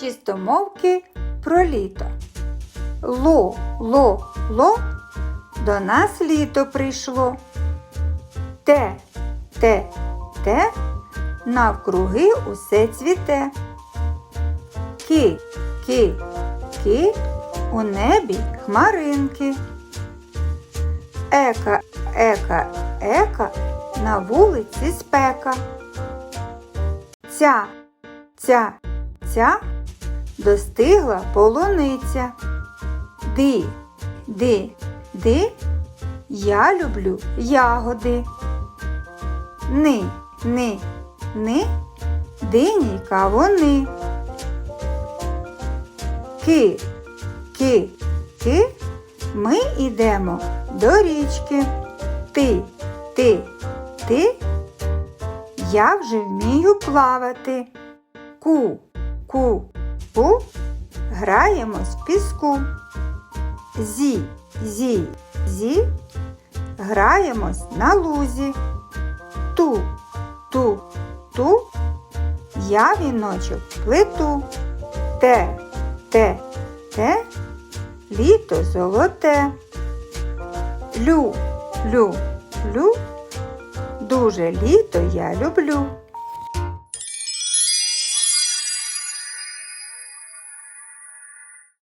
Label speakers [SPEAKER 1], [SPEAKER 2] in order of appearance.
[SPEAKER 1] Чистомовки про літо. Ло, ло, ло, до нас літо прийшло. Те, те, те, навкруги усе цвіте. Ки, ки, ки, у небі хмаринки. Ека, ека, ека, на вулиці спека. Ця, ця, ця достигла полуниця. Ди, ди, ди, я люблю ягоди. Ни, ни, ни, дині кавуни. Ки, ки, ки, ми йдемо до річки. Ти, ти, ти, я вже вмію плавати. Ку, ку, ку, граємось в піску. Зі, зі, зі, граємось на лузі. Ту, ту, ту, я віночок плету. Те, те, те, літо золоте. Лю, лю, лю, дуже літо я люблю.